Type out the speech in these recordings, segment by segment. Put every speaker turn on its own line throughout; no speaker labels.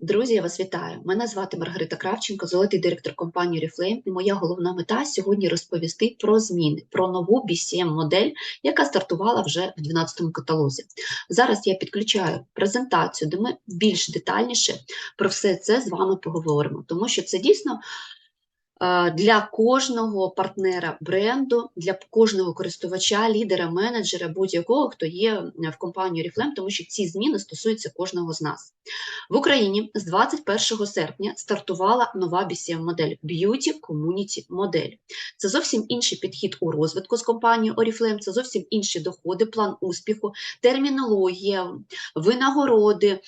Друзі, я вас вітаю. Мене звати Маргарита Кравченко, золотий директор компанії Reflame. І моя головна мета сьогодні розповісти про зміни, про нову BCM-модель, яка стартувала вже в 12-му каталозі. Зараз я підключаю презентацію, де ми більш детальніше про все це з вами поговоримо, тому що це дійсно для кожного партнера бренду, для кожного користувача, лідера, менеджера, будь-якого, хто є в компанії Reflame, тому що ці зміни стосуються кожного з нас. В Україні з 21 серпня стартувала нова BCM-модель Beauty Community модель. Це зовсім інший підхід у розвитку з компанією Oriflame, це зовсім інші доходи, план успіху, термінологія, винагороди,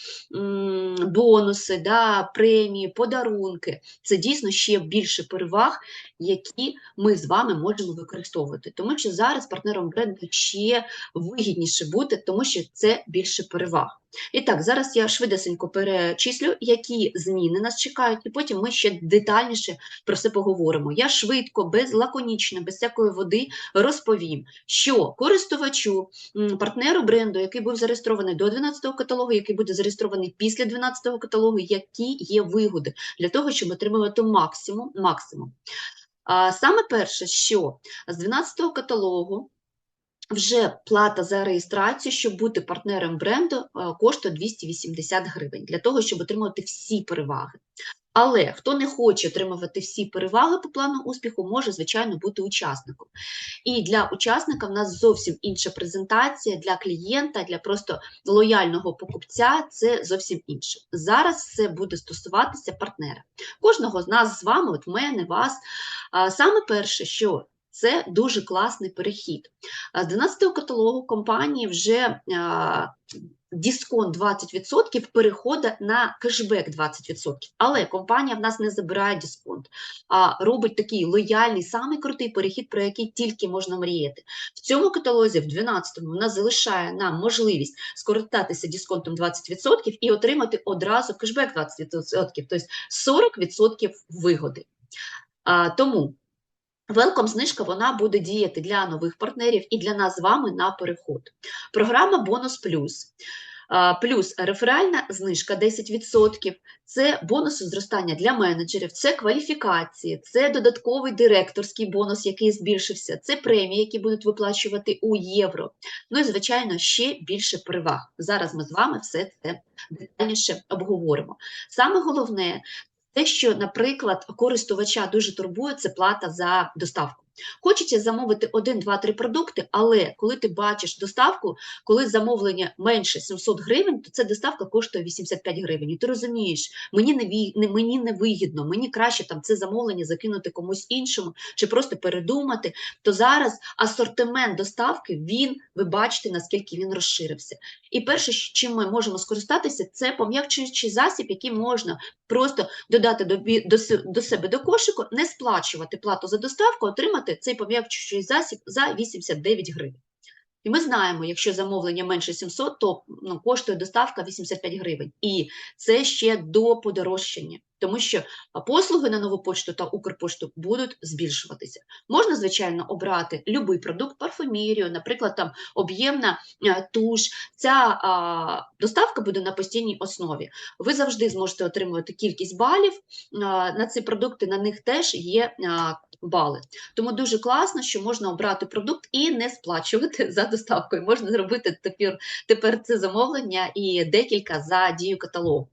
бонуси, да, премії, подарунки. Це дійсно ще більше переваг, які ми з вами можемо використовувати. Тому що зараз партнером бренду ще вигідніше бути, тому що це більше переваг. І так, зараз я швидесенько перечислю, які зміни нас чекають, і потім ми ще детальніше про це поговоримо. Я швидко, без лаконічно, без всякої води розповім, що користувачу, партнеру бренду, який був зареєстрований до 12-го каталогу, який буде зареєстрований після 12-го каталогу, які є вигоди для того, щоб отримувати максимум. максимум. Саме перше, що з 12-го каталогу вже плата за реєстрацію, щоб бути партнером бренду, е, коштує 280 гривень для того, щоб отримувати всі переваги. Але хто не хоче отримувати всі переваги по плану успіху, може, звичайно, бути учасником. І для учасника в нас зовсім інша презентація для клієнта, для просто лояльного покупця це зовсім інше. Зараз це буде стосуватися партнера. Кожного з нас з вами, от мене, вас. Саме перше, що це дуже класний перехід. З 12 каталогу компанії вже дисконт 20% переходить на кешбек 20%. Але компанія в нас не забирає дисконт, а робить такий лояльний, самий крутий перехід, про який тільки можна мріяти. В цьому каталозі, в 12-му, вона залишає нам можливість скористатися дисконтом 20% і отримати одразу кешбек 20%, тобто 40% вигоди. А, Тому Велком знижка вона буде діяти для нових партнерів і для нас з вами на переход. Програма Бонус Плюс. Плюс реферальна знижка 10%, це бонуси зростання для менеджерів, це кваліфікації, це додатковий директорський бонус, який збільшився, це премії, які будуть виплачувати у євро. Ну і, звичайно, ще більше переваг. Зараз ми з вами все це детальніше обговоримо. Саме головне те, що, наприклад, користувача дуже турбує, це плата за доставку. Хочеться замовити один, два, три продукти, але коли ти бачиш доставку, коли замовлення менше 700 гривень, то ця доставка коштує 85 гривень. І ти розумієш, мені не, не мені не вигідно, мені краще там це замовлення закинути комусь іншому чи просто передумати. То зараз асортимент доставки він, ви бачите, наскільки він розширився. І перше, чим ми можемо скористатися, це пом'якчуючий засіб, який можна просто додати до, до, до себе до кошику, не сплачувати плату за доставку, отримати замовити цей пом'якчуючий засіб за 89 гривень. І ми знаємо, якщо замовлення менше 700, то ну, коштує доставка 85 гривень. І це ще до подорожчання, тому що послуги на нову почту та Укрпошту будуть збільшуватися. Можна, звичайно, обрати будь-який продукт, парфумерію, наприклад, там об'ємна туш. Ця а, доставка буде на постійній основі. Ви завжди зможете отримувати кількість балів а, на ці продукти, на них теж є. А, бали. Тому дуже класно, що можна обрати продукт і не сплачувати за доставкою. Можна зробити тепер, тепер це замовлення і декілька за дію каталогу.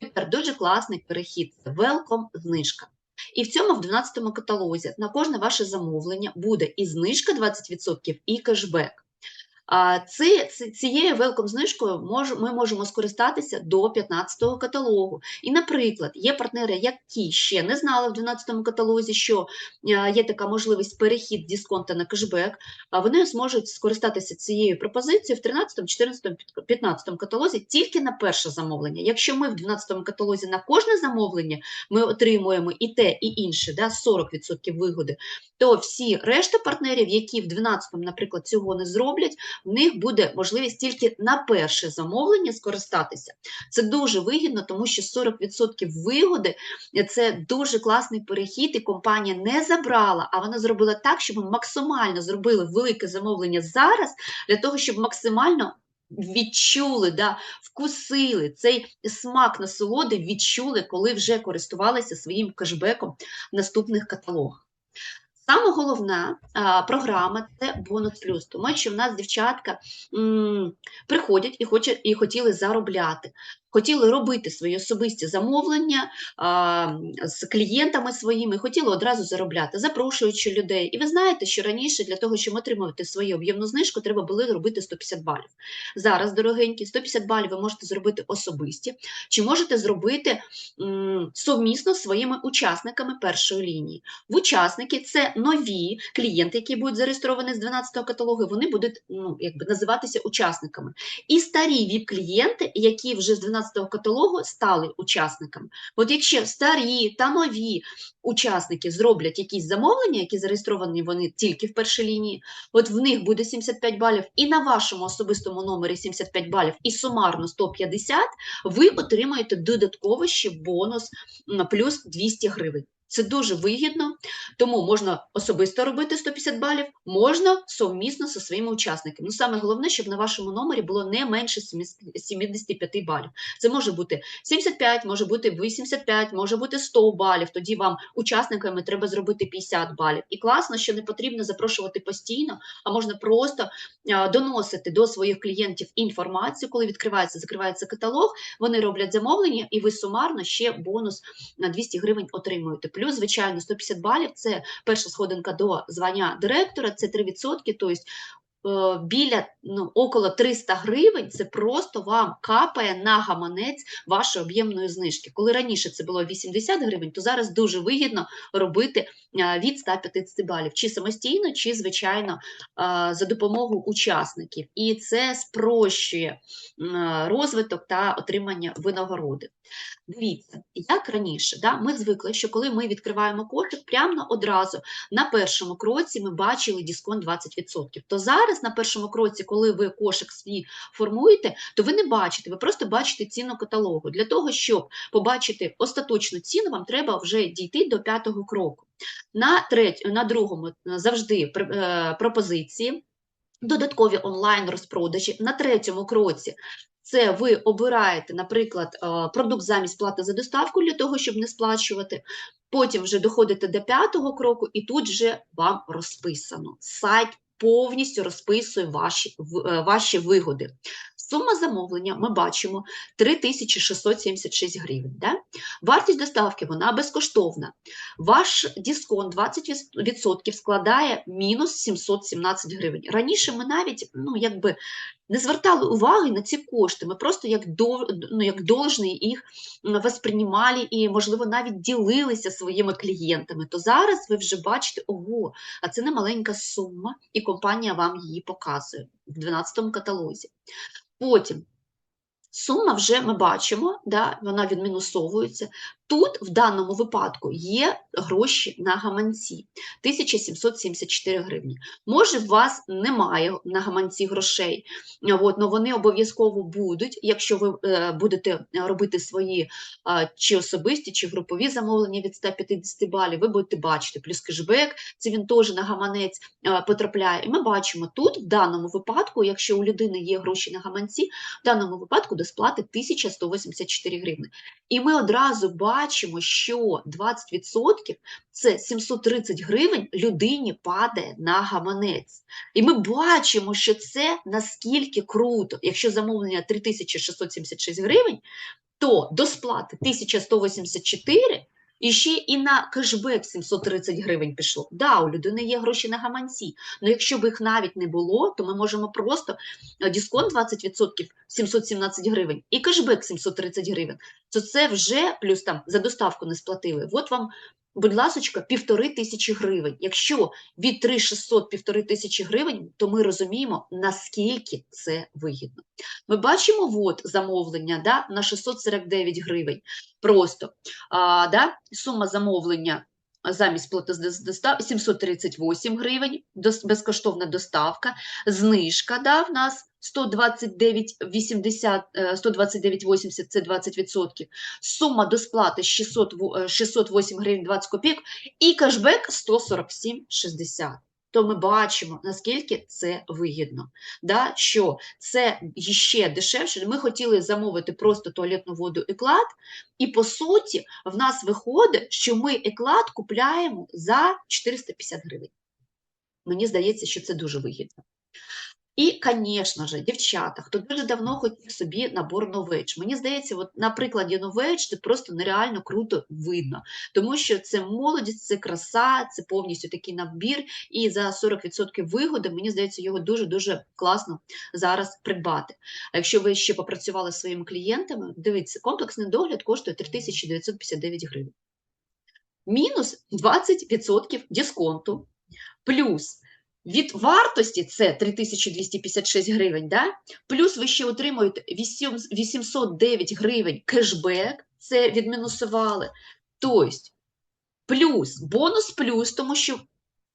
Тепер дуже класний перехід це welcome знижка. І в цьому в 12 каталозі на кожне ваше замовлення буде і знижка 20%, і кешбек. Ці, цією велком знижкою мож, ми можемо скористатися до 15-го каталогу. І, наприклад, є партнери, які ще не знали в 12-му каталозі, що є така можливість перехід дисконта на кешбек, а вони зможуть скористатися цією пропозицією в 13, 14, 15 каталозі тільки на перше замовлення. Якщо ми в 12-му каталозі на кожне замовлення ми отримуємо і те, і інше, да, 40% вигоди, то всі решта партнерів, які в 12-му, наприклад, цього не зроблять, в них буде можливість тільки на перше замовлення скористатися. Це дуже вигідно, тому що 40% вигоди це дуже класний перехід, і компанія не забрала, а вона зробила так, щоб ми максимально зробили велике замовлення зараз, для того, щоб максимально відчули, да, вкусили цей смак насолоди, відчули, коли вже користувалися своїм кешбеком в наступних каталогах. Саме головна програма це бонус плюс, тому що в нас дівчатка м, приходять і хочуть і хотіли заробляти, хотіли робити свої особисті замовлення а, з клієнтами своїми, хотіли одразу заробляти, запрошуючи людей. І ви знаєте, що раніше для того, щоб отримувати свою об'ємну знижку, треба було робити 150 балів. Зараз, дорогенькі, 150 балів ви можете зробити особисті, чи можете зробити м, совмісно з своїми учасниками першої лінії. В учасники це нові клієнти, які будуть зареєстровані з 12-го каталогу, вони будуть ну, якби, називатися учасниками. І старі ВІП-клієнти, які вже з 12-го каталогу стали учасниками. От якщо старі та нові учасники зроблять якісь замовлення, які зареєстровані вони тільки в першій лінії, от в них буде 75 балів, і на вашому особистому номері 75 балів, і сумарно 150, ви отримаєте додатково ще бонус на плюс 200 гривень. Це дуже вигідно, тому можна особисто робити 150 балів, можна совмісно зі своїми учасниками. Ну, саме головне, щоб на вашому номері було не менше 75 балів. Це може бути 75, може бути 85, може бути 100 балів. Тоді вам учасниками треба зробити 50 балів. І класно, що не потрібно запрошувати постійно, а можна просто доносити до своїх клієнтів інформацію, коли відкривається, закривається каталог, вони роблять замовлення, і ви сумарно ще бонус на 200 гривень отримуєте. Плюс, звичайно, 150 балів це перша сходинка до звання директора, це 3%, тобто е, біля ну, около 300 гривень це просто вам капає на гаманець вашої об'ємної знижки. Коли раніше це було 80 гривень, то зараз дуже вигідно робити е, від 150 балів, чи самостійно, чи, звичайно, е, за допомогою учасників. І це спрощує розвиток та отримання винагороди. Дивіться, як раніше, да, ми звикли, що коли ми відкриваємо кошик, прямо одразу на першому кроці ми бачили дисконт 20%. То зараз на першому кроці, коли ви кошик свій формуєте, то ви не бачите, ви просто бачите ціну каталогу. Для того, щоб побачити остаточну ціну, вам треба вже дійти до п'ятого кроку. На, треть, на другому завжди е, пропозиції. Додаткові онлайн розпродажі на третьому кроці це ви обираєте, наприклад, е, продукт замість плати за доставку для того, щоб не сплачувати. Потім вже доходите до п'ятого кроку, і тут вже вам розписано. Сайт повністю розписує ваші, е, ваші вигоди. Сума замовлення ми бачимо 3676 гривень. Да? Вартість доставки вона безкоштовна. Ваш дисконт 20% складає мінус 717 гривень. Раніше ми навіть ну, якби не звертали уваги на ці кошти. Ми просто як до, ну, як должний їх восприймали і, можливо, навіть ділилися своїми клієнтами. То зараз ви вже бачите, ого, а це не маленька сума, і компанія вам її показує в 12-му каталозі. Потім сума вже ми бачимо, да, вона відмінусовується. Тут в даному випадку є гроші на гаманці 1774 гривні. Може, у вас немає на гаманці грошей, але вони обов'язково будуть, якщо ви е, будете робити свої чи особисті, чи групові замовлення від 150 балів, ви будете бачити, плюс кешбек, це він теж на гаманець е, потрапляє. І ми бачимо тут, в даному випадку, якщо у людини є гроші на гаманці, в даному випадку до сплати 1184 гривни. І ми одразу бачимо, що 20% це 730 гривень людині падає на гаманець. І ми бачимо, що це наскільки круто. Якщо замовлення 3676 гривень, то до сплати 1184 і ще і на кешбек 730 гривень пішло. Да, у людини є гроші на гаманці, але якщо б їх навіть не було, то ми можемо просто е, дисконт 20% 717 гривень і кешбек 730 гривень, то це вже плюс там за доставку не сплатили. От вам, будь ласочка, півтори тисячі гривень. Якщо від 3600 півтори тисячі гривень, то ми розуміємо, наскільки це вигідно. Ми бачимо от замовлення да, на 649 гривень. Просто а, да, сума замовлення замість плати 738 гривень, безкоштовна доставка, знижка да, в нас 129,80, е, 129,80 – це 20%, сума до сплати 600, во- е, 608 гривень 20 копійок і кешбек 147,60. то ми бачимо, наскільки це вигідно. Да? Що це ще дешевше. Ми хотіли замовити просто туалетну воду еклад, і по суті, в нас виходить, що ми еклад купляємо за 450 гривень. Мені здається, що це дуже вигідно. І, звісно ж, дівчата, хто дуже давно хотів собі набор Novage. Мені здається, от на прикладі Novage це просто нереально круто видно, тому що це молодість, це краса, це повністю такий набір, і за 40% вигоди, мені здається, його дуже-дуже класно зараз придбати. А якщо ви ще попрацювали зі своїми клієнтами, дивіться, комплексний догляд коштує 3959 гривень. Мінус 20% дисконту, плюс від вартості це 3256 гривень, да? плюс ви ще отримуєте 8 809 гривень кешбек, це відмінусували. Тобто, плюс, бонус плюс, тому що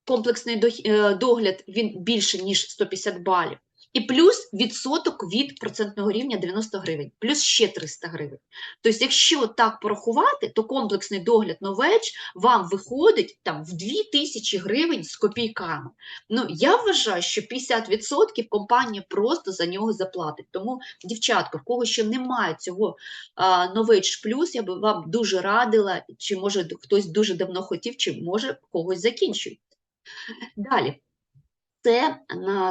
комплексний е, догляд він більше, ніж 150 балів. І плюс відсоток від процентного рівня 90 гривень, плюс ще 300 гривень. Тобто, якщо так порахувати, то комплексний догляд Novage вам виходить там в 2000 гривень з копійками. Ну, я вважаю, що 50% компанія просто за нього заплатить. Тому, дівчатка, в кого ще немає цього а, Novage Plus, я би вам дуже радила, чи може хтось дуже давно хотів, чи може когось закінчує. Далі, це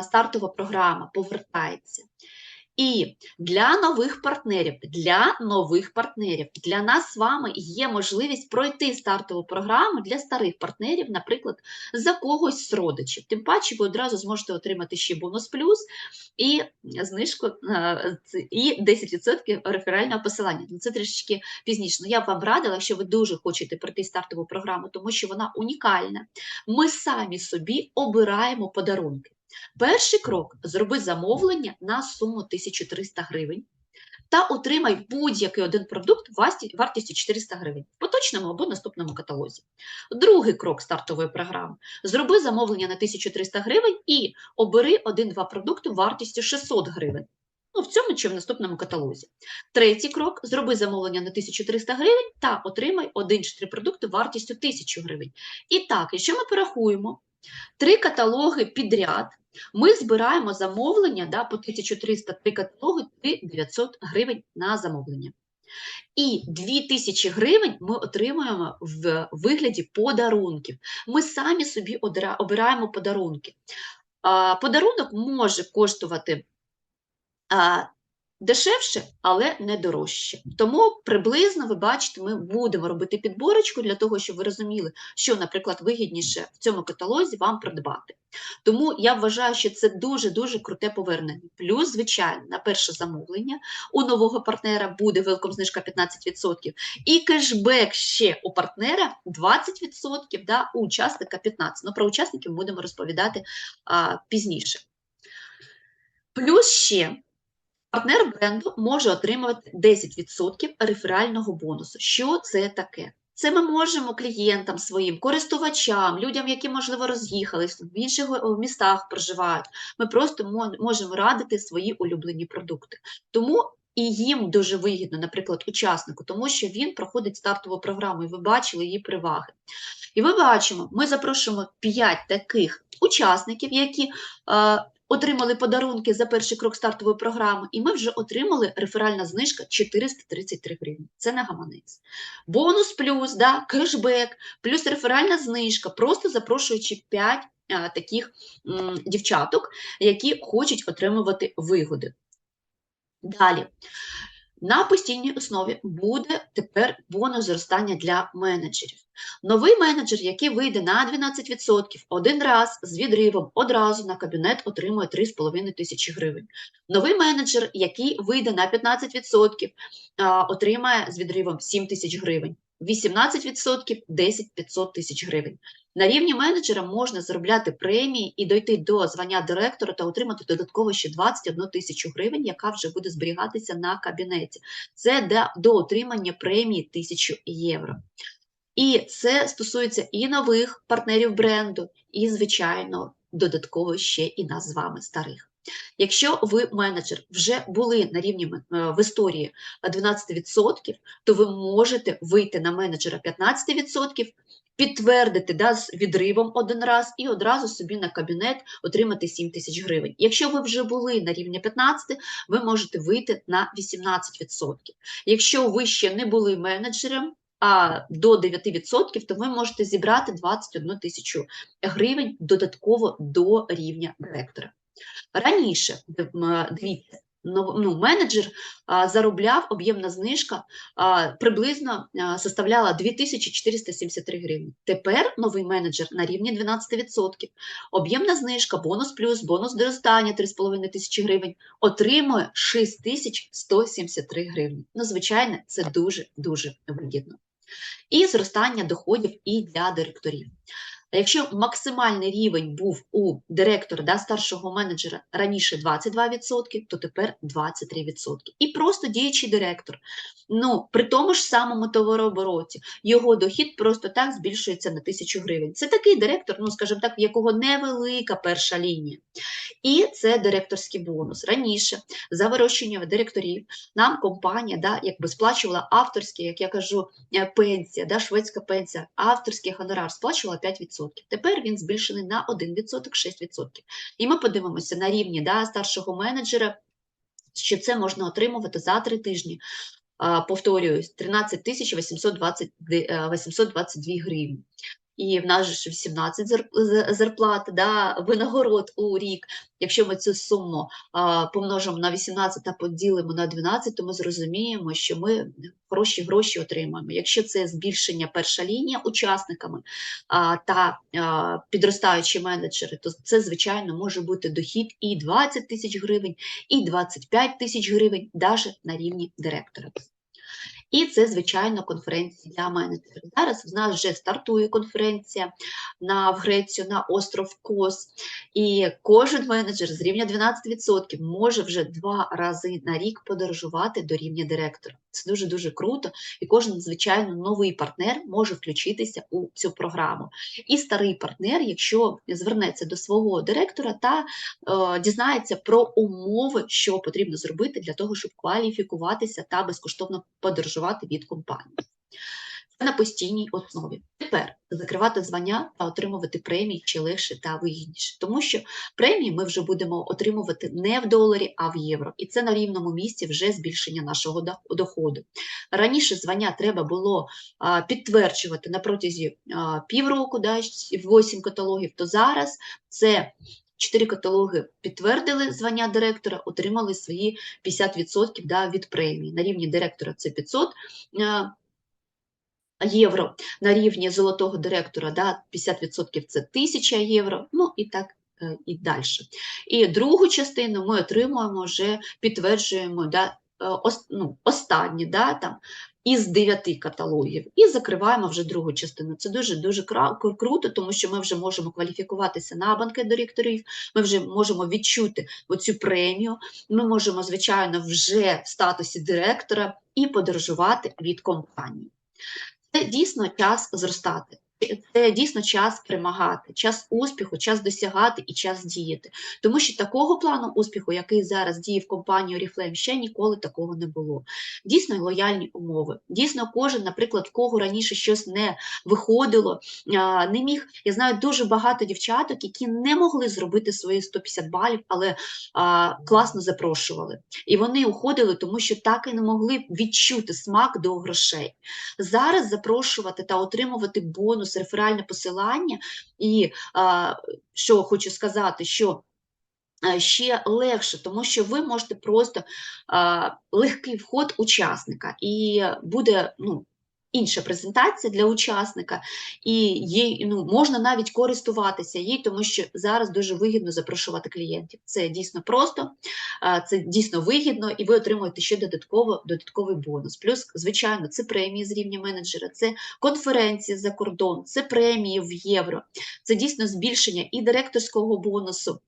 стартова програма повертається. І для нових партнерів, для нових партнерів, для нас з вами є можливість пройти стартову програму для старих партнерів, наприклад, за когось з родичів. Тим паче, ви одразу зможете отримати ще бонус плюс і знижку е, і 10% реферального посилання. Ну, Це трішечки пізніше. Ну, я б вам радила, якщо ви дуже хочете пройти стартову програму, тому що вона унікальна. Ми самі собі обираємо подарунки. Перший крок зроби замовлення на суму 1300 гривень та отримай будь-який один продукт вартістю 400 гривень в поточному або наступному каталозі. Другий крок стартової програми зроби замовлення на 1300 гривень і обери один-два продукти вартістю 600 гривень. Ну, в цьому чи в наступному каталозі. Третій крок зроби замовлення на 1300 гривень та отримай один чи три продукти вартістю 1000 гривень. І так, якщо ми порахуємо три каталоги підряд, ми збираємо замовлення да, по 1300 три каталоги 3900 гривень на замовлення. І 2000 гривень ми отримуємо в вигляді подарунків. Ми самі собі обираємо подарунки. Подарунок може коштувати дешевше, але не дорожче. Тому приблизно, ви бачите, ми будемо робити підборочку для того, щоб ви розуміли, що, наприклад, вигідніше в цьому каталозі вам придбати. Тому я вважаю, що це дуже-дуже круте повернення. Плюс, звичайно, на перше замовлення у нового партнера буде велком знижка 15%, і кешбек ще у партнера 20%, да, у учасника 15%. Ну, про учасників будемо розповідати а, пізніше. Плюс ще партнер бренду може отримувати 10% реферального бонусу. Що це таке? Це ми можемо клієнтам своїм, користувачам, людям, які, можливо, роз'їхались, в інших е, містах проживають. Ми просто можемо радити свої улюблені продукти. Тому і їм дуже вигідно, наприклад, учаснику, тому що він проходить стартову програму, і ви бачили її переваги. І ми бачимо, ми запрошуємо 5 таких учасників, які е, отримали подарунки за перший крок стартової програми, і ми вже отримали реферальна знижка 433 гривні. Це на гаманець. Бонус плюс, да, кешбек, плюс реферальна знижка, просто запрошуючи 5 а, таких м, дівчаток, які хочуть отримувати вигоди. Далі. На постійній основі буде тепер бонус зростання для менеджерів. Новий менеджер, який вийде на 12% один раз з відривом одразу на кабінет отримує 3,5 тисячі гривень. Новий менеджер, який вийде на 15%, отримає з відривом 7 тисяч гривень. 18% 10 500 тисяч гривень. На рівні менеджера можна заробляти премії і дойти до звання директора та отримати додатково ще 21 тисячу гривень, яка вже буде зберігатися на кабінеті. Це до, до отримання премії 1000 євро. І це стосується і нових партнерів бренду, і, звичайно, додатково ще і нас з вами старих. Якщо ви менеджер вже були на рівні е, в історії 12%, то ви можете вийти на менеджера 15% підтвердити да, з відривом один раз і одразу собі на кабінет отримати 7 тисяч гривень. Якщо ви вже були на рівні 15, ви можете вийти на 18%. Якщо ви ще не були менеджером, а до 9%, то ви можете зібрати 21 тисячу гривень додатково до рівня директора. Раніше, дивіться, ну, менеджер заробляв об'ємна знижка приблизно составляла 2473 гривні. Тепер новий менеджер на рівні 12%. Об'ємна знижка, бонус плюс, бонус до зростання 3,5 тисячі гривень, отримує 6173 гривні. Ну, звичайно, це дуже-дуже вигідно. І зростання доходів і для директорів. Якщо максимальний рівень був у директора да, старшого менеджера раніше 22%, то тепер 23%. І просто діючий директор. Ну, При тому ж самому товарообороті його дохід просто так збільшується на тисячу гривень. Це такий директор, ну скажімо так, в якого невелика перша лінія. І це директорський бонус. Раніше за вирощення директорів нам компанія да, якби сплачувала авторські, як я кажу, е, пенсія, да, шведська пенсія, авторський гонорар сплачувала 5%. Тепер він збільшений на 1%, 6%. І ми подивимося на рівні да, старшого менеджера, що це можна отримувати за три тижні. Повторююсь, 13 тисяч 822 гривні і в нас ж 18 зарплат, да, винагород у рік. Якщо ми цю суму а, помножимо на 18 та поділимо на 12, то ми зрозуміємо, що ми хороші гроші отримаємо. Якщо це збільшення перша лінія учасниками а, та а, підростаючі менеджери, то це, звичайно, може бути дохід і 20 тисяч гривень, і 25 тисяч гривень, навіть на рівні директора. І це, звичайно, конференції для менеджерів. Зараз в нас вже стартує конференція на в Грецію на остров Кос, і кожен менеджер з рівня 12% може вже два рази на рік подорожувати до рівня директора. Це дуже дуже круто, і кожен, звичайно, новий партнер може включитися у цю програму. І старий партнер, якщо звернеться до свого директора та е, дізнається про умови, що потрібно зробити для того, щоб кваліфікуватися та безкоштовно подорожувати від компанії на постійній основі. Тепер закривати звання та отримувати премії ще легше та вигідніше, тому що премії ми вже будемо отримувати не в доларі, а в євро. І це на рівному місці вже збільшення нашого доходу. Раніше звання треба було підтверджувати на протязі півроку, да, 8 каталогів, то зараз це. Чотири каталоги підтвердили звання директора, отримали свої 50% да, від премії. На рівні директора це 500 євро на рівні золотого директора, да, 50% це 1000 євро, ну і так е, і далі. І другу частину ми отримуємо вже підтверджуємо да, е, ну, останні да, там, із дев'яти каталогів і закриваємо вже другу частину. Це дуже-дуже круто, тому що ми вже можемо кваліфікуватися на банкет директорів, ми вже можемо відчути оцю премію, ми можемо, звичайно, вже в статусі директора і подорожувати від компанії. Це дійсно час зростати. Це дійсно час перемагати, час успіху, час досягати і час діяти. Тому що такого плану успіху, який зараз діє в компанії Oriflame, ще ніколи такого не було. Дійсно лояльні умови. Дійсно, кожен, наприклад, в кого раніше щось не виходило, не міг. Я знаю дуже багато дівчаток, які не могли зробити свої 150 балів, але класно запрошували. І вони уходили, тому що так і не могли відчути смак до грошей. Зараз запрошувати та отримувати бонус бонус, реферальне посилання, і що хочу сказати, що ще легше, тому що ви можете просто легкий вход учасника, і буде ну, інша презентація для учасника, і їй ну, можна навіть користуватися їй, тому що зараз дуже вигідно запрошувати клієнтів. Це дійсно просто, це дійсно вигідно, і ви отримуєте ще додатково, додатковий бонус. Плюс, звичайно, це премії з рівня менеджера, це конференції за кордон, це премії в євро, це дійсно збільшення і директорського бонусу.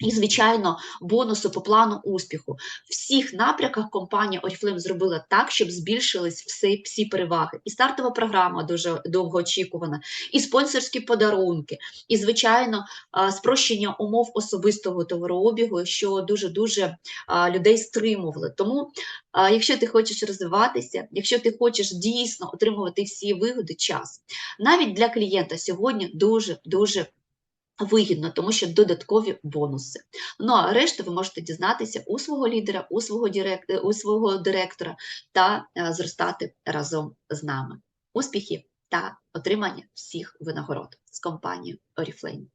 І, звичайно, бонуси по плану успіху. В всіх напрямках компанія Oriflame зробила так, щоб збільшились всі, всі переваги. І стартова програма дуже довго очікувана, і спонсорські подарунки, і, звичайно, спрощення умов особистого товарообігу, що дуже-дуже людей стримували. Тому, якщо ти хочеш розвиватися, якщо ти хочеш дійсно отримувати всі вигоди, час. Навіть для клієнта сьогодні дуже-дуже вигідно, тому що додаткові бонуси. Ну а решту ви можете дізнатися у свого лідера, у свого, директ, у свого директора та е, зростати разом з нами. Успіхів та отримання всіх винагород з компанією Oriflame.